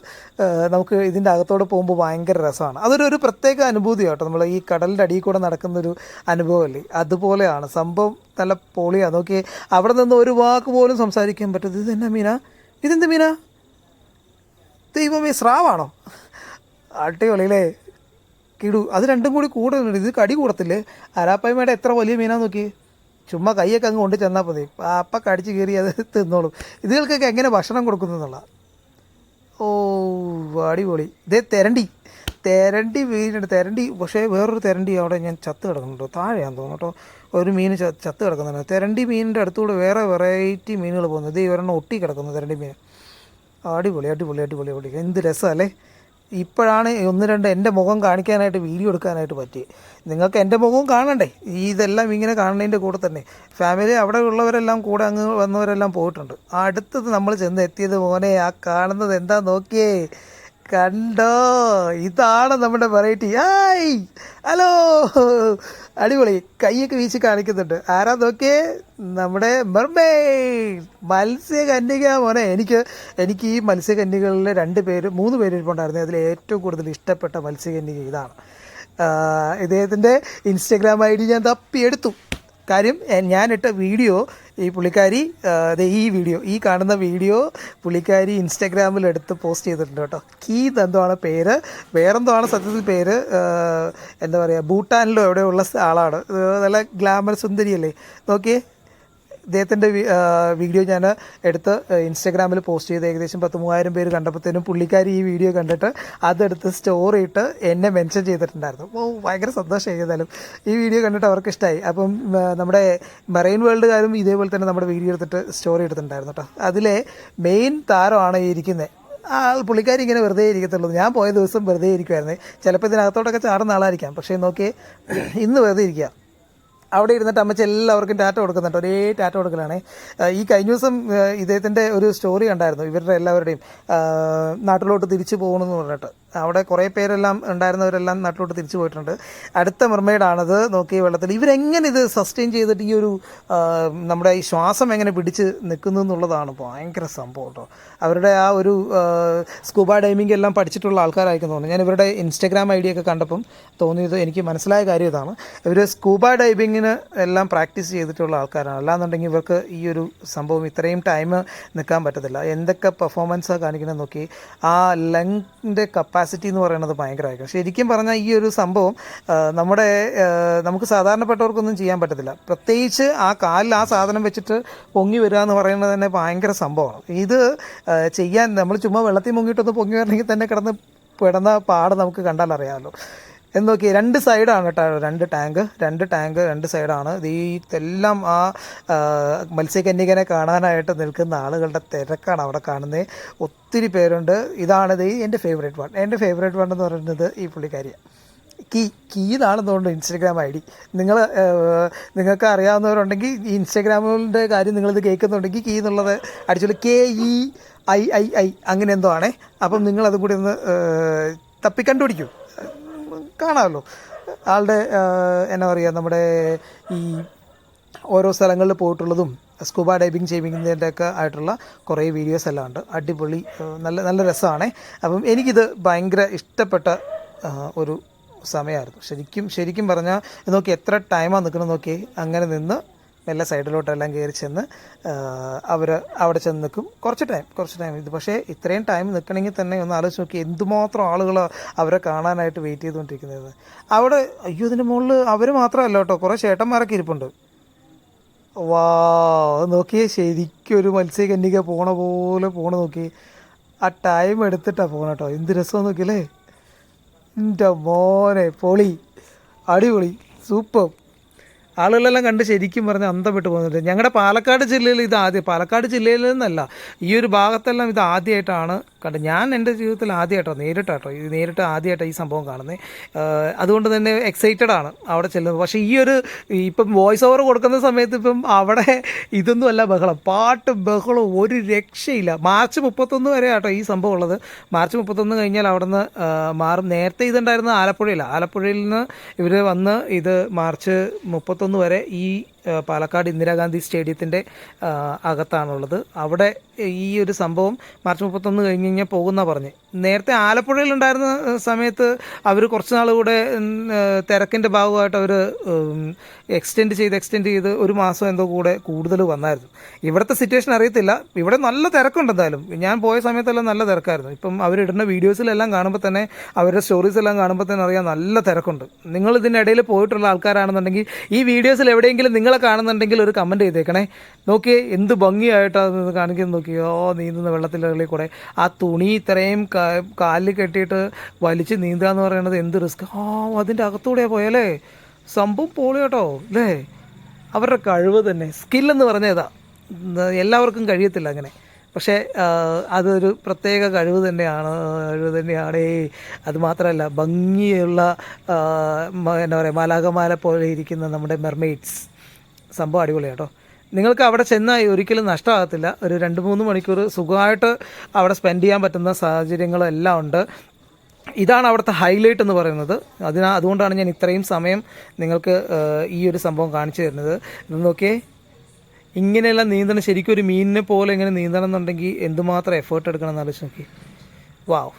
[SPEAKER 1] നമുക്ക് ഇതിന്റെ അകത്തോടെ പോകുമ്പോൾ ഭയങ്കര രസമാണ്. അതൊരു ഒരു പ്രത്യേക അനുഭൂതി കേട്ടോ നമ്മൾ ഈ കടലിന്റെ അടിയിൽ കൂടെ നടക്കുന്നൊരു അനുഭവമല്ലേ? അതുപോലെയാണ്. സംഭവം നല്ല പൊളിയാണ് നോക്കി അവിടെ നിന്ന് ഒരു വാക്ക് പോലും സംസാരിക്കാൻ പറ്റും ഇത് എന്നാ മീനാ? ഇതെന്ത് മീനാ? ദൈവമേ സ്രാവാണോ? അട്ടിയൊളിയിലേ കിടു. അത് രണ്ടും കൂടി കൂടുതലുണ്ട് ഇത് കടി കൂടത്തില്ലേ? അരാപ്പായ്മയുടെ എത്ര വലിയ മീനാ നോക്കി ചുമ്മാ കൈയൊക്കെ അങ്ങ് കൊണ്ട് ചെന്നാൽ മതി അപ്പം കടിച്ച് കയറി അത് തിന്നോളും. ഇതുകൾക്കൊക്കെ എങ്ങനെ ഭക്ഷണം കൊടുക്കുന്നു എന്നുള്ള ഓ അടിപൊളി. ഇതേ തെരണ്ടി. തെരണ്ടി വീടുണ്ട് തെരണ്ടി പക്ഷേ വേറൊരു തെരണ്ടി അവിടെ ഞാൻ ചത്ത് കിടക്കുന്നുണ്ട് താഴെയാന്ന് തോന്നുന്നു കേട്ടോ. ഒരു മീൻ ചത്ത് കിടക്കുന്നുണ്ട്. തെരണ്ടി മീനിന്റെ അടുത്തൂടെ വേറെ വെറൈറ്റി മീനുകൾ പോകുന്നു. ഇത് ഒരെണ്ണം ഒട്ടി കിടക്കുന്നു തെരണ്ടി മീൻ. അടിപൊളി അടിപൊളി അടിപൊളി അടിപൊളി. എന്ത് രസമല്ലേ? ഇപ്പോഴാണ് ഒന്ന് രണ്ട് എന്റെ മുഖം കാണിക്കാനായിട്ട് വീഡിയോ എടുക്കാനായിട്ട് പറ്റി. നിങ്ങൾക്ക് എന്റെ മുഖവും കാണണ്ടേ? ഇതെല്ലാം ഇങ്ങനെ കാണുന്നതിന്റെ കൂടെ തന്നെ. ഫാമിലി അവിടെ ഉള്ളവരെല്ലാം കൂടെ അങ്ങ് വന്നവരെല്ലാം പോയിട്ടുണ്ട്. അടുത്തത് നമ്മൾ ചെന്ന് എത്തിയത് മോനെ ആ കാണുന്നത് എന്താ നോക്കിയേ? കണ്ടോ? ഇതാണ് നമ്മുടെ വെറൈറ്റി ആയ് ഹലോ! അടിപൊളി. കൈയൊക്കെ വീശി കാണിക്കുന്നുണ്ട്. ആരാ നോക്കിയേ? നമ്മുടെ മെർമെയ്ഡ് മത്സ്യകന്യക മോനെ എനിക്ക് എനിക്ക് ഈ മത്സ്യകന്യകളിലെ രണ്ട് പേര് മൂന്ന് പേര് ഉണ്ടായിരുന്നു അതിൽ ഏറ്റവും കൂടുതൽ ഇഷ്ടപ്പെട്ട മത്സ്യകന്യക ഇതാണ്. ഇദ്ദേഹത്തിന്റെ ഇൻസ്റ്റഗ്രാം ഐ ഡി ഞാൻ തപ്പിയെടുത്തു. കാര്യം ഞാനിട്ട വീഡിയോ ഈ പുള്ളിക്കാരി ഈ വീഡിയോ ഈ കാണുന്ന വീഡിയോ പുള്ളിക്കാരി ഇൻസ്റ്റാഗ്രാമിൽ എടുത്ത് പോസ്റ്റ് ചെയ്തിട്ടുണ്ട് കേട്ടോ. കീത് എന്തോ ആണ് പേര് വേറെന്തോ ആണ് സത്യത്തിൽ പേര് എന്താ പറയുക ഭൂട്ടാനിലോ എവിടെയുള്ള ആളാണ്. നല്ല ഗ്ലാമർ സുന്ദരിയല്ലേ? നോക്കിയേ. ഇദ്ദേഹത്തിന്റെ വീഡിയോ ഞാൻ എടുത്ത് ഇൻസ്റ്റാഗ്രാമിൽ പോസ്റ്റ് ചെയ്ത് ഏകദേശം പത്ത് മൂവായിരം പേര് കണ്ടപ്പോഴത്തേനും പുള്ളിക്കാരി ഈ വീഡിയോ കണ്ടിട്ട് അതെടുത്ത് സ്റ്റോറി ഇട്ട് എന്നെ മെൻഷൻ ചെയ്തിട്ടുണ്ടായിരുന്നു. ഓ ഭയങ്കര സന്തോഷം ചെയ്താലും ഈ വീഡിയോ കണ്ടിട്ട് അവർക്ക് ഇഷ്ടമായി അപ്പം നമ്മുടെ മറൈൻ വേൾഡുകാരും ഇതേപോലെ തന്നെ നമ്മുടെ വീഡിയോ എടുത്തിട്ട് സ്റ്റോറി എടുത്തിട്ടുണ്ടായിരുന്നു കേട്ടോ അതിലെ മെയിൻ താരമാണ് ഈ ഇരിക്കുന്നത് ആ പുള്ളിക്കാരി ഇങ്ങനെ വെറുതെ ഇരിക്കത്തുള്ളൂ. ഞാൻ പോയ ദിവസം വെറുതെ ഇരിക്കുമായിരുന്നു ചിലപ്പോൾ ഇതിനകത്തോട്ടൊക്കെ ചാടുന്ന ആളായിരിക്കാം. പക്ഷേ നോക്കിയേ ഇന്ന് വെറുതെ ഇരിക്കുക. അവിടെ ഇരുന്നിട്ട് അമ്മച്ചി എല്ലാവർക്കും ടാറ്റ കൊടുക്കുന്നുണ്ട്. ഒരേ ടാറ്റ കൊടുക്കലാണ്. ഈ കഴിഞ്ഞ ദിവസം ഇദ്ദേഹത്തിന്റെ ഒരു സ്റ്റോറി കണ്ടായിരുന്നു. ഇവരുടെ എല്ലാവരുടെയും നാട്ടിലോട്ട് തിരിച്ചു പോകണമെന്ന് പറഞ്ഞിട്ട്. അവിടെ കുറേ പേരെല്ലാം ഉണ്ടായിരുന്നവരെല്ലാം നാട്ടിലോട്ട് തിരിച്ചു പോയിട്ടുണ്ട്. അടുത്ത മെർമെയ്ഡാണത് നോക്കി വെള്ളത്തിൽ ഇവരെങ്ങനെ ഇത് സസ്റ്റെയിൻ ചെയ്തിട്ട് ഈ ഒരു നമ്മുടെ ഈ ശ്വാസം എങ്ങനെ പിടിച്ച് നിൽക്കുന്നു എന്നുള്ളതാണ് ഭയങ്കര സംഭവം കേട്ടോ അവരുടെ ആ ഒരു സ്കൂബ ഡൈവിംഗ് എല്ലാം പഠിച്ചിട്ടുള്ള ആൾക്കാരായിരിക്കും തോന്നുന്നു. ഞാൻ ഇവരുടെ ഇൻസ്റ്റഗ്രാം ഐ ഒക്കെ കണ്ടപ്പം തോന്നിയത് എനിക്ക് മനസ്സിലായ കാര്യം ഇതാണ്. ഇവർ സ്കൂബ ഡൈവിങ്ങിന് എല്ലാം പ്രാക്ടീസ് ചെയ്തിട്ടുള്ള ആൾക്കാരാണ്. അല്ലാന്നുണ്ടെങ്കിൽ ഇവർക്ക് ഈ ഒരു സംഭവം ഇത്രയും ടൈം നിൽക്കാൻ പറ്റത്തില്ല. എന്തൊക്കെ പെർഫോമൻസാണ് കാണിക്കുന്നത് നോക്കി. ആ ലങ്ങിന്റെ കപ്പാസിറ്റി എന്ന് പറയുന്നത് ഭയങ്കരമായിരിക്കും. ശരിക്കും പറഞ്ഞാൽ ഈ ഒരു സംഭവം നമ്മുടെ നമുക്ക് സാധാരണപ്പെട്ടവർക്കൊന്നും ചെയ്യാൻ പറ്റത്തില്ല. പ്രത്യേകിച്ച് ആ കാലിൽ ആ സാധനം വെച്ചിട്ട് പൊങ്ങി വരിക എന്ന് പറയുന്നത് തന്നെ ഭയങ്കര സംഭവമാണ്. ഇത് ചെയ്യാൻ നമ്മൾ ചുമ്മാ വെള്ളത്തിൽ മുങ്ങിയിട്ടൊന്ന് പൊങ്ങി വരണമെങ്കിൽ തന്നെ കിടന്ന് പെടുന്ന പാട് നമുക്ക് കണ്ടാൽ അറിയാമല്ലോ. എന്ന് നോക്കി രണ്ട് സൈഡാണ് കേട്ടോ രണ്ട് ടാങ്ക് രണ്ട് ടാങ്ക് രണ്ട് സൈഡാണ്. ഈ എല്ലാം ആ മത്സ്യകന്യകനെ കാണാനായിട്ട് നിൽക്കുന്ന ആളുകളുടെ തിരക്കാണ് അവിടെ കാണുന്നത്. ഒത്തിരി പേരുണ്ട്. ഇതാണിത് എന്റെ ഫേവറേറ്റ് വൺ എന്റെ ഫേവറേറ്റ് വൺ എന്ന് പറയുന്നത് ഈ പുള്ളിക്കാരിയാണ് കീ കീ തോന്നുന്നു ഇൻസ്റ്റഗ്രാം ഐ ഡി. നിങ്ങൾ നിങ്ങൾക്ക് അറിയാവുന്നവരുണ്ടെങ്കിൽ ഈ ഇൻസ്റ്റഗ്രാമിന്റെ കാര്യം നിങ്ങളിത് കേൾക്കുന്നുണ്ടെങ്കിൽ കീ എന്നുള്ളത് അടിച്ചുള്ള K E I I I അങ്ങനെ എന്തോ ആണേ. അപ്പം നിങ്ങളതും കൂടി ഒന്ന് തപ്പി തപ്പിക്കണ്ടുപിടിക്കൂ. കാണാമല്ലോ. ആളുടെ എന്നാ പറയുക നമ്മുടെ ഈ ഓരോ സ്ഥലങ്ങളിൽ പോയിട്ടുള്ളതും സ്കൂബ ഡൈവിങ് ചെയ്യുന്നതിന്റെ ഒക്കെ ആയിട്ടുള്ള കുറേ വീഡിയോസ് എല്ലാം ഉണ്ട്. അടിപൊളി നല്ല നല്ല രസമാണ്. അപ്പം എനിക്കിത് ഭയങ്കര ഇഷ്ടപ്പെട്ട ഒരു സമയമായിരുന്നു. ശരിക്കും ശരിക്കും പറഞ്ഞാൽ നോക്കി എത്ര ടൈമാണ് നിൽക്കുന്നത് നോക്കി അങ്ങനെ നിന്ന് മെല്ലെ സൈഡിലോട്ടെല്ലാം കയറി ചെന്ന് അവർ അവിടെ ചെന്ന് നിൽക്കും കുറച്ച് ടൈം കുറച്ച് ടൈം ഇത് പക്ഷേ ഇത്രയും ടൈം നിൽക്കണമെങ്കിൽ തന്നെ ഒന്ന് ആലോചിച്ച് നോക്കി എന്തുമാത്രം ആളുകൾ അവരെ കാണാനായിട്ട് വെയിറ്റ് ചെയ്തുകൊണ്ടിരിക്കുന്നത്. അവിടെ അയ്യോ ഇതിന്റെ മുകളിൽ അവർ മാത്രമല്ല കേട്ടോ. കുറേ ചേട്ടന്മാരൊക്കെ ഇരിപ്പുണ്ട്. വാ നോക്കിയേ ശരിക്കും ഒരു മത്സ്യകന്യക പോണ പോലെ പോണ നോക്കി. ആ ടൈം എടുത്തിട്ടാണ് പോണ കേട്ടോ. എന്ത് രസം നോക്കിയല്ലേ? എന്റെ മോനെ പൊളി. അടിപൊളി. സൂപ്പർ. ആളുകളെല്ലാം കണ്ട് ശരിക്കും പറഞ്ഞ് അന്തം വിട്ട് പോകുന്നുണ്ട്. ഞങ്ങളുടെ പാലക്കാട് ജില്ലയിൽ ഇത് ആദ്യം പാലക്കാട് ജില്ലയിൽ നിന്നല്ല ഈ ഒരു ഭാഗത്തെല്ലാം ഇത് ആദ്യമായിട്ടാണ് കണ്ടത് ഞാൻ എന്റെ ജീവിതത്തിൽ ആദ്യമായിട്ടോ നേരിട്ടാട്ടോ ഇത് നേരിട്ട് ആദ്യമായിട്ടാണ് ഈ സംഭവം കാണുന്നത് അതുകൊണ്ട് തന്നെ എക്സൈറ്റഡ് ആണ് അവിടെ ചെല്ലുന്നത്. പക്ഷേ ഈ ഒരു ഇപ്പം വോയിസ് ഓവർ കൊടുക്കുന്ന സമയത്ത് ഇപ്പം അവിടെ ഇതൊന്നും അല്ല ബഹളം. പാട്ട് ബഹളം ഒരു രക്ഷയില്ല. മാർച്ച് മുപ്പത്തൊന്ന് വരെ ആട്ടോ ഈ സംഭവം ഉള്ളത്. മാർച്ച് മുപ്പത്തൊന്ന് കഴിഞ്ഞാൽ അവിടെ നിന്ന് മാറും. നേരത്തെ ഇതുണ്ടായിരുന്നത് ആലപ്പുഴയിലാണ് ആലപ്പുഴയിൽ നിന്ന് ഇവർ വന്ന് ഇത് മാർച്ച് മുപ്പത്തൊന്ന് വരെ ഈ പാലക്കാട് ഇന്ദിരാഗാന്ധി സ്റ്റേഡിയത്തിന്റെ അകത്താണുള്ളത്. അവിടെ ഈ ഒരു സംഭവം മാർച്ച് മുപ്പത്തൊന്ന് കഴിഞ്ഞ് കഴിഞ്ഞാൽ പോകുന്ന പറഞ്ഞ്. നേരത്തെ ആലപ്പുഴയിൽ ഉണ്ടായിരുന്ന സമയത്ത് അവർ കുറച്ച് നാൾ കൂടെ തിരക്കിന്റെ ഭാഗമായിട്ട് അവർ എക്സ്റ്റെൻഡ് ചെയ്ത് എക്സ്റ്റെൻഡ് ചെയ്ത് ഒരു മാസം എന്തോ കൂടെ കൂടുതൽ വന്നായിരുന്നു. ഇവിടുത്തെ സിറ്റുവേഷൻ അറിയത്തില്ല. ഇവിടെ നല്ല തിരക്കുണ്ട് എന്തായാലും. ഞാൻ പോയ സമയത്തെല്ലാം നല്ല തിരക്കായിരുന്നു. ഇപ്പം അവരിടുന്ന വീഡിയോസിലെല്ലാം കാണുമ്പോൾ തന്നെ അവരുടെ സ്റ്റോറീസ് എല്ലാം കാണുമ്പോൾ തന്നെ അറിയാം നല്ല തിരക്കുണ്ട്. നിങ്ങൾ ഇതിന്റെ ഇടയിൽ പോയിട്ടുള്ള ആൾക്കാരാണെന്നുണ്ടെങ്കിൽ ഈ വീഡിയോസിൽ എവിടെയെങ്കിലും നിങ്ങളെ കാണുന്നുണ്ടെങ്കിൽ ഒരു കമന്റ് ചെയ്തേക്കണേ. നോക്കിയേ എന്ത് ഭംഗിയായിട്ടാണ് കാണിക്കുന്നത് നോക്കിയോ. നീന്തുന്ന വെള്ളത്തിലുള്ളിൽ കൂടെ. ആ തുണി ഇത്രയും കാലിൽ കെട്ടിയിട്ട് വലിച്ച് നീന്തുക എന്ന് പറയുന്നത് എന്ത് റിസ്ക് ആ അതിന്റെ അകത്തൂടെയാണ് പോയല്ലേ സംഭവം പോളി കേട്ടോ അല്ലേ? അവരുടെ കഴിവ് തന്നെ. സ്കില്ലെന്ന് പറഞ്ഞതാ. എല്ലാവർക്കും കഴിയത്തില്ല അങ്ങനെ. പക്ഷേ അതൊരു പ്രത്യേക കഴിവ് തന്നെയാണ് കഴിവ് തന്നെയാണ്. അത് മാത്രമല്ല ഭംഗിയുള്ള എന്താ പറയുക മാലാകമാല പോലെ ഇരിക്കുന്ന നമ്മുടെ മെർമെയ്ഡ്സ് സംഭവം അടിപൊളിയാണ് കേട്ടോ. നിങ്ങൾക്ക് അവിടെ ചെന്നാൽ ഒരിക്കലും നഷ്ടമാകത്തില്ല. ഒരു രണ്ട് മൂന്ന് മണിക്കൂർ സുഖമായിട്ട് അവിടെ സ്പെൻഡ് ചെയ്യാൻ പറ്റുന്ന സാഹചര്യങ്ങളെല്ലാം ഉണ്ട്. ഇതാണ് അവിടുത്തെ ഹൈലൈറ്റ് എന്ന് പറയുന്നത്. അതിനാ അതുകൊണ്ടാണ് ഞാൻ ഇത്രയും സമയം നിങ്ങൾക്ക് ഈ ഒരു സംഭവം കാണിച്ചു തരുന്നത്. നോക്കിയേ. ഇങ്ങനെയുള്ള നീന്തണം ശരിക്കും ഒരു മീനിനെ പോലെ ഇങ്ങനെ നീന്തണം എന്നുണ്ടെങ്കിൽ എന്തുമാത്രം എഫേർട്ട് എടുക്കണം എന്ന് നോക്കി. വാവ്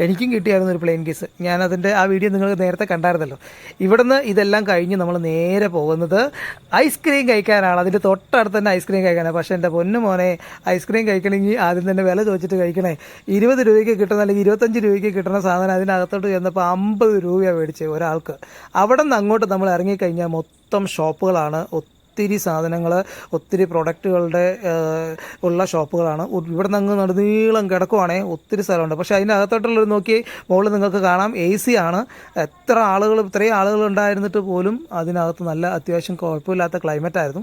[SPEAKER 1] എനിക്കും കിട്ടിയായിരുന്നു ഒരു പ്ലെയിൻ കേസ് ഞാൻ അതിന്റെ ആ വീഡിയോ നിങ്ങൾ നേരത്തെ കണ്ടായിരുന്നല്ലോ. ഇവിടുന്ന് ഇതെല്ലാം കഴിഞ്ഞ് നമ്മൾ നേരെ പോകുന്നത് ഐസ്ക്രീം കഴിക്കാനാണ്. അതിന്റെ തൊട്ടടുത്ത് തന്നെ ഐസ്ക്രീം കഴിക്കാനാണ്. പക്ഷേ എന്റെ പൊന്നു മോനെ ഐസ്ക്രീം കഴിക്കണമെങ്കിൽ ആദ്യം തന്നെ വില ചോദിച്ചിട്ട് കഴിക്കണേ. ഇരുപത് രൂപയ്ക്ക് കിട്ടുന്ന അല്ലെങ്കിൽ ഇരുപത്തഞ്ച് രൂപയ്ക്ക് കിട്ടുന്ന സാധനം അതിനകത്തോട്ട് ചെന്നപ്പോൾ അമ്പത് രൂപയാണ് മേടിച്ചത് ഒരാൾക്ക്. അവിടെ നിന്ന് അങ്ങോട്ട് നമ്മൾ ഇറങ്ങിക്കഴിഞ്ഞാൽ മൊത്തം ഷോപ്പുകളാണ്. ഒത്തിരി സാധനങ്ങൾ ഒത്തിരി പ്രൊഡക്റ്റുകളുടെ ഉള്ള ഷോപ്പുകളാണ്. ഇവിടെ നിന്ന് നടുനീളം കിടക്കുവാണേ ഒത്തിരി സ്ഥലമുണ്ട്. പക്ഷേ അതിനകത്തോട്ടുള്ളത് നോക്കി മുകളിൽ നിങ്ങൾക്ക് കാണാം എ സി ആണ്. എത്ര ആളുകൾ ഇത്രയും ആളുകൾ ഉണ്ടായിരുന്നിട്ട് പോലും അതിനകത്ത് നല്ല അത്യാവശ്യം കുഴപ്പമില്ലാത്ത ക്ലൈമറ്റ് ആയിരുന്നു.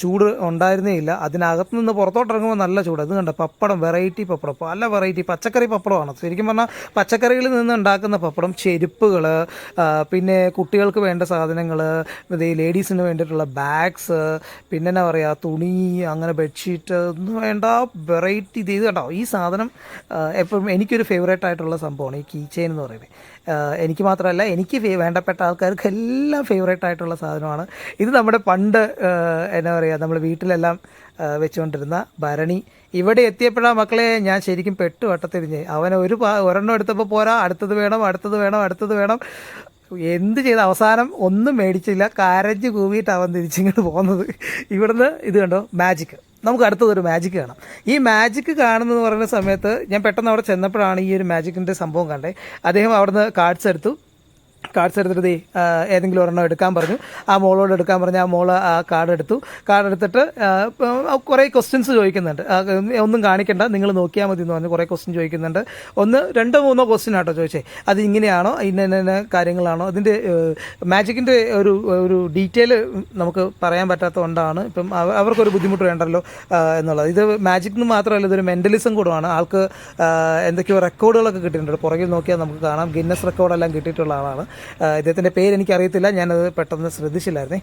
[SPEAKER 1] ചൂട് ഉണ്ടായിരുന്നേ ഇല്ല. അതിനകത്ത് നിന്ന് പുറത്തോട്ടിറങ്ങുമ്പോൾ നല്ല ചൂട്. അത് കണ്ട? പപ്പടം വെറൈറ്റി പപ്പടം. പല വെറൈറ്റി പച്ചക്കറി പപ്പടമാണ്. ശരിക്കും പറഞ്ഞാൽ പച്ചക്കറികളിൽ നിന്ന് ഉണ്ടാക്കുന്ന പപ്പടം ചെരുപ്പുകൾ പിന്നെ കുട്ടികൾക്ക് വേണ്ട സാധനങ്ങൾ ലേഡീസിന് വേണ്ടിയിട്ടുള്ള ബാഗ്സ് പിന്നെ എന്നാ പറയുക തുണി അങ്ങനെ ബെഡ്ഷീറ്റ് ഒന്നും വേണ്ട വെറൈറ്റി ഇത് ഇത് കേട്ടോ ഈ സാധനം എപ്പോഴും എനിക്കൊരു ഫേവറേറ്റ് ആയിട്ടുള്ള സംഭവമാണ് ഈ കീ ചെയിൻ എന്ന് പറയുന്നത്. എനിക്ക് മാത്രമല്ല എനിക്ക് വേണ്ടപ്പെട്ട ആൾക്കാർക്ക് എല്ലാം ഫേവറേറ്റ് ആയിട്ടുള്ള സാധനമാണ്. ഇത് നമ്മുടെ പണ്ട് എന്നാ പറയുക നമ്മൾ വീട്ടിലെല്ലാം വെച്ചുകൊണ്ടിരുന്ന ഭരണി. ഇവിടെ എത്തിയപ്പോഴാണ് മക്കളെ ഞാൻ ശരിക്കും പെട്ടു വട്ടത്തിരിഞ്ഞ് അവനെ ഒരു ഒരെണ്ണം എടുത്തപ്പോൾ പോരാ അടുത്തത് വേണം അടുത്തത് വേണം അടുത്തത് വേണം. എന്ത് ചെയ്ത അവസാനം ഒന്നും മേടിച്ചില്ല കരഞ്ഞ് കൂവിയിട്ട് അവൻ തിരിച്ചിങ്ങോട്ട് പോകുന്നത്. ഇവിടുന്ന് ഇത് കണ്ടോ മാജിക് നമുക്ക് അടുത്തതൊരു മാജിക് കാണാം. ഈ മാജിക് കാണുന്നത് പറയുന്ന സമയത്ത് ഞാൻ പെട്ടെന്ന് അവിടെ ചെന്നപ്പോഴാണ് ഈ ഒരു മാജിക്കിന്റെ സംഭവം കണ്ടത് അദ്ദേഹം അവിടുന്ന് കാർഡ്സ് എടുത്തു. കാർഡ്സ് എടുത്തിട്ട് ഏതെങ്കിലും ഒരെണ്ണം എടുക്കാൻ പറഞ്ഞു. ആ മോളോട് എടുക്കാൻ പറഞ്ഞു ആ മോൾ ആ കാർഡ് എടുത്തു. കാർഡ് എടുത്തിട്ട് കുറേ ക്വസ്റ്റ്യൻസ് ചോദിക്കുന്നുണ്ട്. ഒന്നും കാണിക്കണ്ട നിങ്ങൾ നോക്കിയാൽ മതി എന്ന് പറഞ്ഞു കുറേ ക്വസ്റ്റ്യൻ ചോദിക്കുന്നുണ്ട്. ഒന്ന് രണ്ടോ മൂന്നോ ക്വസ്റ്റ്യൻ ആട്ടോ ചോദിച്ചേ. അത് ഇങ്ങനെയാണോ? ഇന്ന ഇന്ന കാര്യങ്ങളാണോ? അതിന്റെ മാജിക്കിന്റെ ഒരു ഒരു ഡീറ്റെയിൽ നമുക്ക് പറയാൻ പറ്റാത്തതുകൊണ്ടാണ് ഇപ്പം അവ- അവർക്കൊരു ബുദ്ധിമുട്ട് വേണ്ടല്ലോ എന്നുള്ളത്. ഇത് മാജിക്കിന് മാത്രമല്ല ഇതൊരു മെന്റലിസം കൂടുമാണ്. ആൾക്ക് എന്തൊക്കെയോ റെക്കോർഡുകളൊക്കെ കിട്ടിയിട്ടുണ്ട്. പുറകിൽ നോക്കിയാൽ നമുക്ക് കാണാം. ഗിന്നസ് റെക്കോർഡെല്ലാം കിട്ടിയിട്ടുള്ള ആളാണ്. ഇദ്ദേഹത്തിന്റെ പേര് എനിക്കറിയത്തില്ല. ഞാനത് പെട്ടെന്ന് ശ്രദ്ധിച്ചില്ലായിരുന്നേ.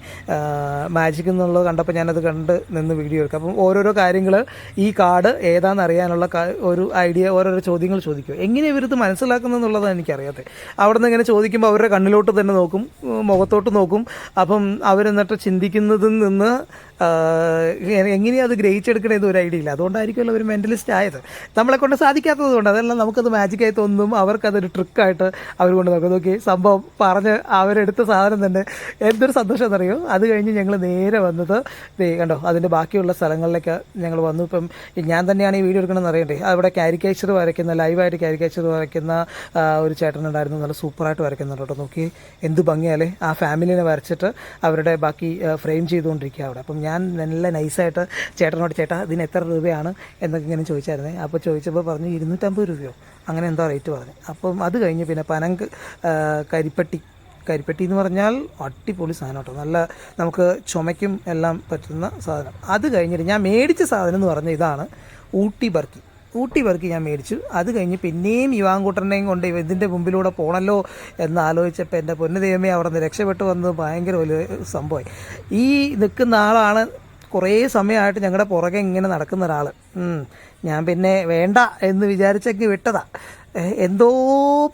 [SPEAKER 1] മാജിക് എന്നുള്ളത് കണ്ടപ്പോൾ ഞാനത് കണ്ട് നിന്ന് വീഡിയോ എടുക്കാം. അപ്പം ഓരോരോ കാര്യങ്ങൾ ഈ കാർഡ് ഏതാണെന്ന് അറിയാനുള്ള ഒരു ഐഡിയ ഓരോരോ ചോദ്യങ്ങൾ ചോദിക്കും. എങ്ങനെ ഇവരിത് മനസ്സിലാക്കുന്നത് എന്നുള്ളതാണ് എനിക്കറിയാത്തത് അവിടെ നിന്ന് ഇങ്ങനെ ചോദിക്കുമ്പോൾ അവരുടെ കണ്ണിലോട്ട് തന്നെ നോക്കും മുഖത്തോട്ട് നോക്കും. അപ്പം അവരെന്നിട്ട് ചിന്തിക്കുന്നതിൽ നിന്ന് എങ്ങനെയാണ് അത് ഗ്രഹിച്ചെടുക്കണേന്ന് ഒരു ഐഡിയ ഇല്ല. അതുകൊണ്ടായിരിക്കുമല്ലോ ഒരു മെന്റലിസ്റ്റ് ആയത്. നമ്മളെ കൊണ്ട് സാധിക്കാത്തത് കൊണ്ട് അതെല്ലാം നമുക്കത് മാജിക്കായി തോന്നും അവർക്കതൊരു ട്രിക്കായിട്ട് അവർ കൊണ്ട് നോക്കും. നോക്കി സംഭവം പറഞ്ഞ് അവരെടുത്ത സാധനം തന്നെ. എന്തൊരു സന്തോഷം എന്നറിയോ അത് കഴിഞ്ഞ് ഞങ്ങൾ നേരെ വന്നത് കണ്ടോ അതിന്റെ ബാക്കിയുള്ള സ്ഥലങ്ങളിലേക്ക് ഞങ്ങൾ വന്നു. ഇപ്പം ഞാൻ തന്നെയാണ് ഈ വീഡിയോ എടുക്കണമെന്ന് അറിയണ്ടേ? അവിടെ കാരിക്കേച്ചർ വരയ്ക്കുന്ന ലൈവായിട്ട് കാരിക്കേച്ചർ വരയ്ക്കുന്ന ഒരു ചേട്ടനുണ്ടായിരുന്നു നല്ല സൂപ്പറായിട്ട് വരയ്ക്കുന്നുണ്ട് കേട്ടോ. നോക്കി എന്ത് ഭംഗിയാലേ ആ ഫാമിലിനെ വരച്ചിട്ട് അവരുടെ ബാക്കി ഫ്രെയിം ചെയ്തുകൊണ്ടിരിക്കുക അവിടെ. അപ്പം ഞാൻ നല്ല നൈസായിട്ട് ചേട്ടനോട് ചേട്ടാ ഇതിന് എത്ര രൂപയാണ്? എന്നൊക്കെ ഇങ്ങനെ ചോദിച്ചായിരുന്നേ. അപ്പോൾ ചോദിച്ചപ്പോൾ പറഞ്ഞു ഇരുന്നൂറ്റമ്പത് രൂപയോ? അങ്ങനെ എന്തോ റേറ്റ് പറഞ്ഞു. അപ്പം അത് കഴിഞ്ഞ് പിന്നെ പനങ്ക് കരിപ്പട്ടി കരിപ്പെട്ടി എന്ന് പറഞ്ഞാൽ അടിപൊളി സാധനം കേട്ടോ. നല്ല നമുക്ക് ചുമയ്ക്കും എല്ലാം പറ്റുന്ന സാധനം. അത് കഴിഞ്ഞിട്ട് ഞാൻ മേടിച്ച സാധനം എന്ന് പറഞ്ഞ ഇതാണ് ഊട്ടി ബർക്കി. ഊട്ടി വർക്ക് ഞാൻ മേടിച്ചു. അത് കഴിഞ്ഞ് പിന്നെയും യുവാങ്കൂട്ടനെയും കൊണ്ട് ഇതിന്റെ മുമ്പിലൂടെ പോകണല്ലോ എന്ന് ആലോചിച്ചപ്പോൾ എന്റെ പൊന്നു ദൈവമേ അവിടെ നിന്ന് രക്ഷപ്പെട്ടു വന്നത് ഭയങ്കര വലിയ സംഭവമായി. ഈ നിൽക്കുന്ന ആളാണ് കുറേ സമയമായിട്ട് ഞങ്ങളുടെ പുറകെ ഇങ്ങനെ നടക്കുന്ന ഒരാൾ ഞാൻ പിന്നെ വേണ്ട എന്ന് വിചാരിച്ചൊക്കെ വിട്ടതാ. ഏ, എന്തോ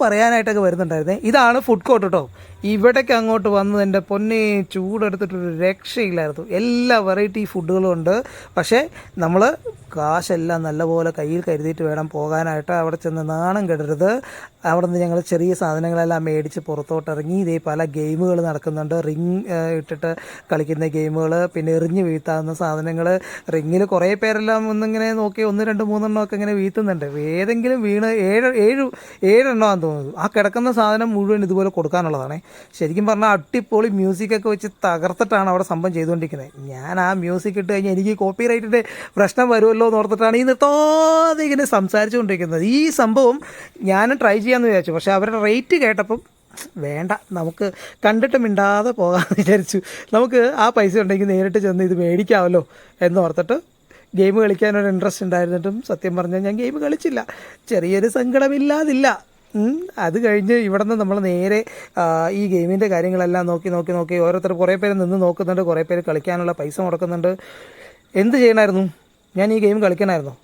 [SPEAKER 1] പറയാനായിട്ടൊക്കെ വരുന്നുണ്ടായിരുന്നേ. ഇതാണ് ഫുഡ് കോർട്ട് കേട്ടോ ഇവിടേക്ക് അങ്ങോട്ട് വന്നത് എന്റെ പൊന്നെ ചൂടെടുത്തിട്ടൊരു രക്ഷയില്ലായിരുന്നു. എല്ലാ വെറൈറ്റി ഫുഡുകളും ഉണ്ട്. പക്ഷേ നമ്മൾ കാശെല്ലാം നല്ലപോലെ കയ്യിൽ കരുതിയിട്ട് വേണം പോകാനായിട്ട്. അവിടെ ചെന്ന് നാണം കെടരുത്. അവിടെ നിന്ന് ഞങ്ങൾ ചെറിയ സാധനങ്ങളെല്ലാം മേടിച്ച് പുറത്തോട്ടിറങ്ങി. ഇതേ പല ഗെയിമുകൾ നടക്കുന്നുണ്ട്. റിങ് ഇട്ടിട്ട് കളിക്കുന്ന ഗെയിമുകൾ പിന്നെ എറിഞ്ഞ് വീഴ്ത്താവുന്ന സാധനങ്ങൾ റിങ്ങിൽ കുറേ പേരെല്ലാം ഒന്നിങ്ങനെ നോക്കി ഒന്ന് രണ്ട് മൂന്നെണ്ണമൊക്കെ ഇങ്ങനെ വീഴ്ത്തുന്നുണ്ട്. ഏതെങ്കിലും വീണ് ഏഴ് ഏഴ് ഏഴെണ്ണമാണെന്ന് തോന്നുന്നു. ആ കിടക്കുന്ന സാധനം മുഴുവൻ ഇതുപോലെ കൊടുക്കാനുള്ളതാണ്. ശരിക്കും പറഞ്ഞാൽ അടിപൊളി മ്യൂസിക്കൊക്കെ വെച്ച് തകർത്തിട്ടാണ് അവിടെ സംഭവം ചെയ്തുകൊണ്ടിരിക്കുന്നത്. ഞാൻ ആ മ്യൂസിക് ഇട്ട് കഴിഞ്ഞാൽ എനിക്ക് കോപ്പി റൈറ്റിന്റെ പ്രശ്നം വരുമല്ലോ എന്ന് ഓർത്തിട്ടാണ് ഈ നിർത്താതെ ഇങ്ങനെ സംസാരിച്ചുകൊണ്ടിരിക്കുന്നത്. ഈ സംഭവം ഞാൻ ട്രൈ ചെയ്യാമെന്ന് വിചാരിച്ചു. പക്ഷേ അവരുടെ റേറ്റ് കേട്ടപ്പം വേണ്ട നമുക്ക് കണ്ടിട്ട് മിണ്ടാതെ പോകാമെന്ന് വിചാരിച്ചു. നമുക്ക് ആ പൈസ ഉണ്ടെങ്കിൽ നേരിട്ട് ചെന്ന് ഇത് മേടിക്കാമല്ലോ എന്ന് ഓർത്തിട്ട് കളിക്കാൻ ഒരു ഇൻട്രസ്റ്റ് ഉണ്ടായിരുന്നിട്ടും സത്യം പറഞ്ഞാൽ ഞാൻ ഗെയിം കളിച്ചില്ല. ചെറിയൊരു സങ്കടമില്ലാതില്ല. അത് കഴിഞ്ഞ് ഇവിടെ നിന്ന് നമ്മൾ നേരെ ഈ ഗെയിമിന്റെ കാര്യങ്ങളെല്ലാം നോക്കി നോക്കി നോക്കി ഓരോരുത്തർ കുറേ പേര് നിന്ന് നോക്കുന്നുണ്ട് കുറേ പേര് കളിക്കാനുള്ള പൈസ മുടക്കുന്നുണ്ട്. എന്ത് ചെയ്യണമായിരുന്നു ഞാൻ ഈ ഗെയിം കളിക്കണമായിരുന്നോ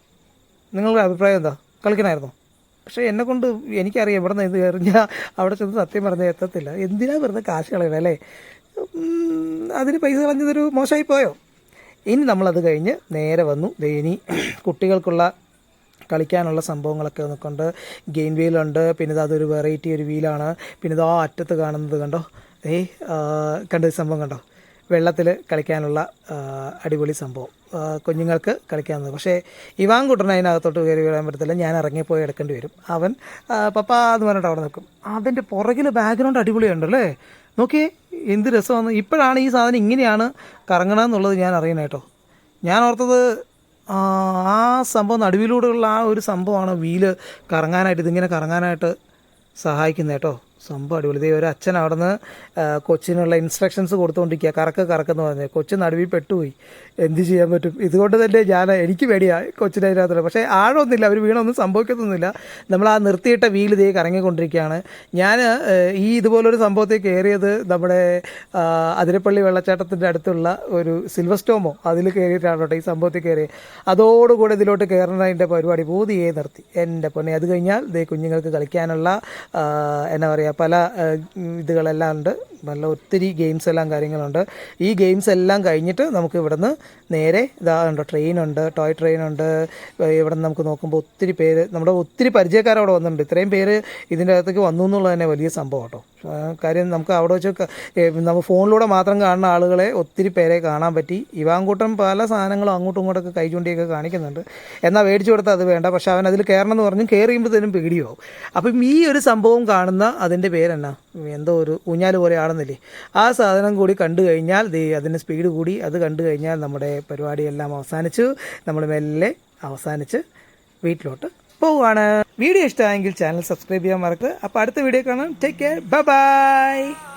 [SPEAKER 1] നിങ്ങളുടെ അഭിപ്രായം എന്താ? കളിക്കണമായിരുന്നോ പക്ഷേ എന്നെ കൊണ്ട് എനിക്കറിയാം ഇവിടെ നിന്ന് ഇത് എറിഞ്ഞാൽ അവിടെ ചെന്ന് സത്യം പറഞ്ഞാൽ എത്തത്തില്ല. എന്തിനാ വെറുതെ കാശ് കളയണം അല്ലേ? അതിന് പൈസ കളഞ്ഞതൊരു മോശമായി പോയോ? ഇനി നമ്മളത് കഴിഞ്ഞ് നേരെ വന്നു. ഇനി കുട്ടികൾക്കുള്ള കളിക്കാനുള്ള സംഭവങ്ങളൊക്കെ നിൽക്കുന്നുണ്ട് ഗെയിം വീലുണ്ട്. പിന്നെ അതൊരു വെറൈറ്റി ഒരു വീലാണ്. പിന്നെ ഇതാ അറ്റത്ത് കാണുന്നത് കണ്ടോ? ഏ കണ്ട സംഭവം കണ്ടോ? വെള്ളത്തിൽ കളിക്കാനുള്ള അടിപൊളി സംഭവം. കുഞ്ഞുങ്ങൾക്ക് കളിക്കാവുന്നത്. പക്ഷേ ഇവാൻ കുട്ടനെ അതിനകത്തോട്ട് കയറി വരാൻ പറ്റത്തില്ല. ഞാൻ ഇറങ്ങിപ്പോയി എടുക്കേണ്ടി വരും. അവൻ പപ്പ എന്ന് പറഞ്ഞിട്ട് അവിടെ നിൽക്കും. അതിന്റെ പുറകിൽ ബാക്ക്ഗ്രൗണ്ട് അടിപൊളിയുണ്ടല്ലേ? നോക്കിയേ എന്ത് രസമാണ്. ഇപ്പോഴാണ് ഈ സാധനം ഇങ്ങനെയാണ് കറങ്ങണമെന്നുള്ളത് ഞാൻ അറിയണം കേട്ടോ. ഞാൻ ഓർത്തത് ആ സംഭവം നടുവിലൂടെയുള്ള ആ ഒരു സംഭവമാണ് വീൽ കറങ്ങാനായിട്ട് ഇതിങ്ങനെ കറങ്ങാനായിട്ട് സഹായിക്കുന്നത് കേട്ടോ. സംഭവം അടിപൊളി. ദൈവം ഒരു അച്ഛൻ അവിടെ നിന്ന് കൊച്ചിനുള്ള ഇൻസ്ട്രക്ഷൻസ് കൊടുത്തുകൊണ്ടിരിക്കുക കറക്ക് കറക്കെന്ന് പറഞ്ഞ്. കൊച്ചു നടുവിൽ പെട്ടുപോയി. എന്ത് ചെയ്യാൻ പറ്റും? ഇതുകൊണ്ട് തന്നെ ഞാൻ എനിക്ക് പേടിയാണ് കൊച്ചിന്റെ അതിനകത്തുള്ള പക്ഷേ ആഴമൊന്നുമില്ല. അവർ വീണൊന്നും സംഭവിക്കത്തൊന്നുമില്ല. നമ്മൾ ആ നിർത്തിയിട്ട വീൽ ഇതേ കറങ്ങിക്കൊണ്ടിരിക്കുകയാണ്. ഞാൻ ഈ ഇതുപോലൊരു സംഭവത്തിൽ കയറിയത് നമ്മുടെ അതിരപ്പള്ളി വെള്ളച്ചാട്ടത്തിന്റെ അടുത്തുള്ള ഒരു സിൽവർ സ്റ്റോമോ അതിൽ കയറിയിട്ടാണ് കേട്ടോ ഈ സംഭവത്തിൽ കയറി അതോടുകൂടെ ഇതിലോട്ട് കയറുന്നതിന്റെ പരിപാടി പൂതിയെ നിർത്തി. എന്റെ പൊന്നെ അത് കഴിഞ്ഞാൽ ഇതേ കുഞ്ഞുങ്ങൾക്ക് കളിക്കാനുള്ള എന്നാ പറയുക പല ഇതുകളെല്ലാം ഉണ്ട്. നല്ല ഒത്തിരി ഗെയിംസ് എല്ലാം കാര്യങ്ങളുണ്ട്. ഈ ഗെയിംസ് എല്ലാം കഴിഞ്ഞിട്ട് നമുക്ക് ഇവിടുന്ന് നേരെ ഇതാ ഉണ്ടോ ട്രെയിനുണ്ട് ടോയ് ട്രെയിനുണ്ട് ഇവിടെ നമുക്ക് നോക്കുമ്പോൾ ഒത്തിരി പേര് നമ്മുടെ ഒത്തിരി പരിചയക്കാർ അവിടെ വന്നിട്ടുണ്ട്. ഇത്രയും പേര് ഇതിന്റെ അകത്തേക്ക് വന്നു എന്നുള്ളത് തന്നെ വലിയ സംഭവം കേട്ടോ. കാര്യം നമുക്ക് അവിടെ വെച്ച് നമ്മൾ ഫോണിലൂടെ മാത്രം കാണുന്ന ആളുകളെ ഒത്തിരി പേരെ കാണാൻ പറ്റി. ഇവാങ്കൂട്ടം പല സാധനങ്ങളും അങ്ങോട്ടും ഇങ്ങോട്ടൊക്കെ കൈ ചൂണ്ടിയൊക്കെ കാണിക്കുന്നുണ്ട്. എന്നാൽ മേടിച്ചു കൊടുത്താൽ അത് വേണ്ട. പക്ഷെ അവൻ അതിൽ കയറണം എന്ന് പറഞ്ഞു കയറിയുമ്പോഴത്തേനും പേടിയാവും. അപ്പം ഈ ഒരു സംഭവം കാണുന്ന അതിന്റെ പേരെന്നാ? എന്തോ ഒരു ഊഞ്ഞാൽ പോലെ ആണെന്നില്ലേ ആ സാധനം കൂടി കണ്ടു കഴിഞ്ഞാൽ ദേ അതിന് സ്പീഡ് കൂടി. അത് കണ്ടു കഴിഞ്ഞാൽ നമ്മുടെ പരിപാടിയെല്ലാം അവസാനിച്ചു. നമ്മൾ മെല്ലെ അവസാനിച്ച് വീട്ടിലോട്ട് പോവുകയാണ്. വീഡിയോ ഇഷ്ടമായെങ്കിൽ ചാനൽ സബ്സ്ക്രൈബ് ചെയ്യാൻ മറക്കുക അപ്പോൾ അടുത്ത വീഡിയോ കാണാം. Take care bye